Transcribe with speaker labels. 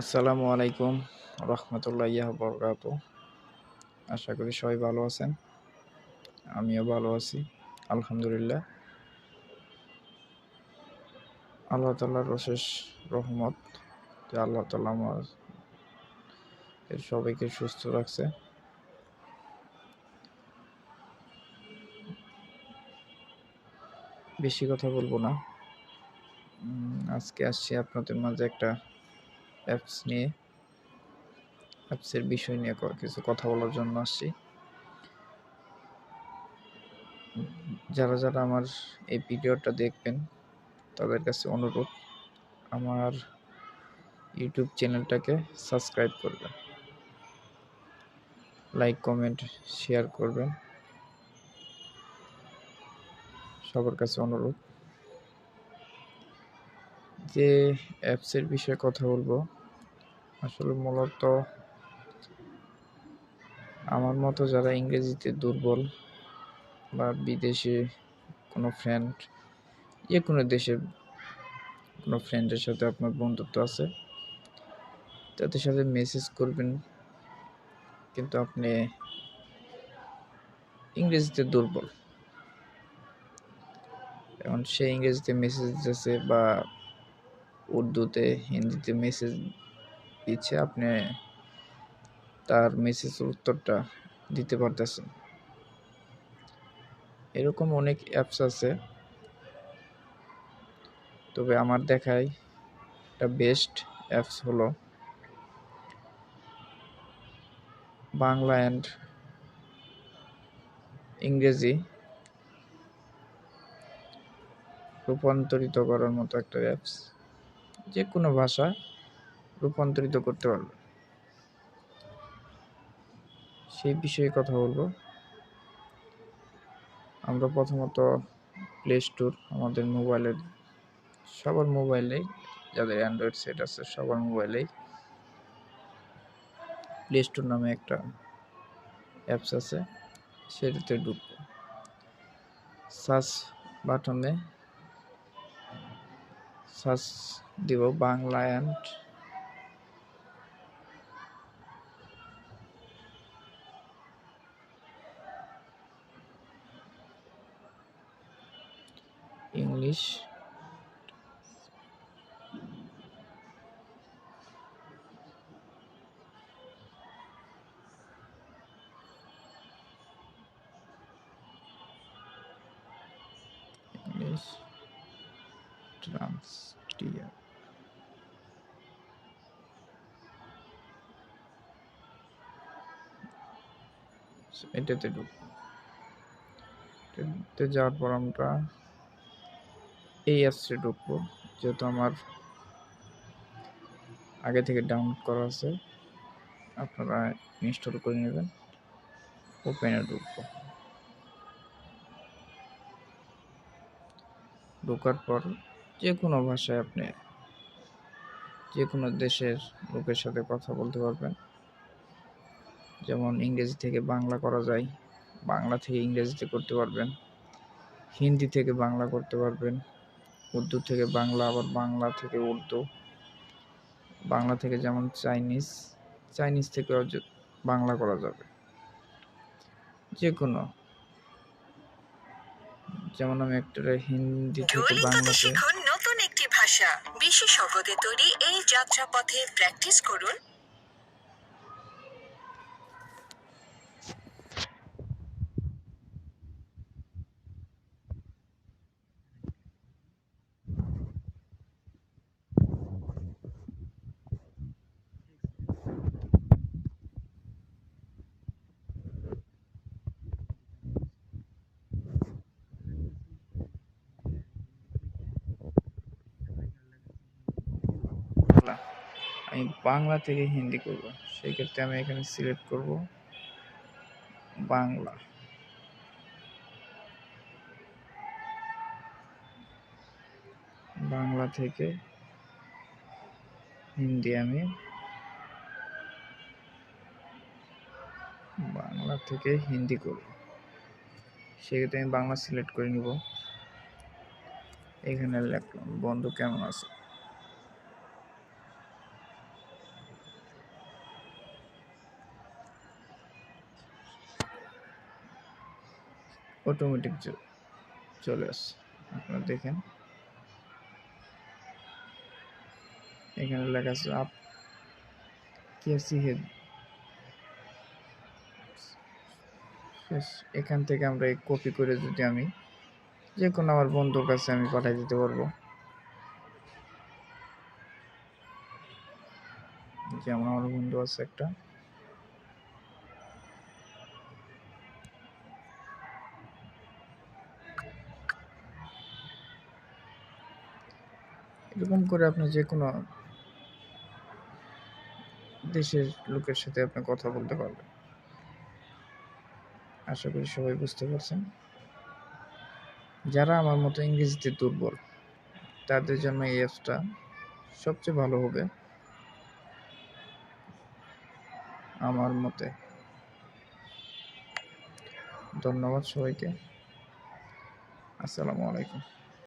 Speaker 1: আসসালামু আলাইকুম রহমতুল্লাহ বরকাত আশা করি সবাই ভালো আছেন। আমিও ভালো আছি, আলহামদুলিল্লাহ। আল্লাহ তাল্লাহর অশেষ রহমত, যে আল্লাহ তাল্লাহ আমার এর সবাইকে সুস্থ রাখছে। বেশি কথা বলব না। আজকে আসছি আপনাদের মাঝে একটা অ্যাপস নিয়ে অ্যাপসের বিষয় নিয়ে কিছু কথা বলার জন্য আসছি। যারা যারা আমার এই ভিডিওটা দেখবেন, তাদের কাছে অনুরোধ, আমার ইউটিউব চ্যানেলটাকে সাবস্ক্রাইব করবেন। লাইক, কমেন্ট, শেয়ার করবেন। সবার কাছে অনুরোধ। যে অ্যাপসের বিষয়ে কথা বলব আসলে মূলত আমার মতো যারা ইংরেজিতে দুর্বল বা বিদেশে কোনো ফ্রেন্ড যে কোনো দেশের কোনো ফ্রেন্ডের সাথে আপনার বন্ধুত্ব আছে, তাদের সাথে মেসেজ করবেন। কিন্তু আপনি ইংরেজিতে দুর্বল। এখন সে ইংরেজিতে মেসেজ দিতেছে বা উর্দুতে, হিন্দিতে মেসেজ দিচ্ছে, আপনি তার মেসেজের উত্তরটা দিতে পারতেছেন। এরকম অনেক অ্যাপস আছে। তবে আমার দেখায় একটা বেস্ট অ্যাপস হলো বাংলা অ্যান্ড ইংরেজি রূপান্তরিত করার মতো একটা অ্যাপস যে কোনো ভাষা রূপান্তরিত করতে পারবে। সেই বিষয়ে কথা বলব। আমরা প্রথমত প্লে স্টোর আমাদের মোবাইলের সবার মোবাইলেই যাদের অ্যান্ড্রয়েড সেট আছে সবার মোবাইলেই প্লে স্টোর নামে একটা অ্যাপস আছে, সেটাতে ঢুকবো। সার্চ বাটনে সার্চ দিব বাংলা অ্যান্ড ট্রান্সটিয়ার এটাতে ঢুকবো এটাতে যাওয়ার পর আমরা এই অ্যাপসে ঢুকবো, যেহেতু আমার আগে থেকে ডাউনলোড করা আছে। আপনারা ইনস্টল করে নেবেন ওপেনে ঢুকবো। ঢোকার পর যে কোনো ভাষায় আপনি যে কোনো দেশের লোকের সাথে কথা বলতে পারবেন। যেমন ইংরেজি থেকে বাংলা করা যায়, বাংলা থেকে ইংরেজিতে করতে পারবেন, হিন্দি থেকে বাংলা করতে পারবেন। উর্দু থেকে বাংলা আবার বাংলা থেকে উর্দু। বাংলা থেকে যেমন চাইনিজ চাইনিজ থেকে বাংলা করা যাবে। যে কোনো যেমন আমি একটা হিন্দি থেকে বাংলাতে
Speaker 2: নতুন একটি ভাষা। বিশেষজ্ঞদের তৈরি এই যাত্রাপথে প্র্যাকটিস করুন
Speaker 1: বাংলা আমি বাংলা থেকে হিন্দি করব। সেক্ষেত্রে আমি এখানে সিলেক্ট করব বাংলা। বাংলা থেকে হিন্দি আমি বাংলা থেকে হিন্দি করব। সেক্ষেত্রে আমি বাংলা সিলেক্ট করে নিব। এখানে বন্ধু কেমন আছে? অটোমেটিক চলে আসছে। আপনারা দেখেন। এখানে লেখা আছে আপ কেসি হেড। এখান থেকে আমরা এই কপি করে যদি আমি যে কোনো আমার বন্ধুর কাছে আমি পাঠিয়ে দিতে পারব। যেমন আমার বন্ধু আছে একটা। এরকম করে আপনি যে কোনো দেশের লোকের সাথে আপনি কথা বলতে পারবেন। আশা করি সবাই বুঝতে পারছেন। যারা আমার মতো ইংরেজিতে দুর্বল, তাদের জন্য এই অ্যাপসটা সবচেয়ে ভালো হবে। আমার মতে। ধন্যবাদ সবাইকে। আসসালামু আলাইকুম।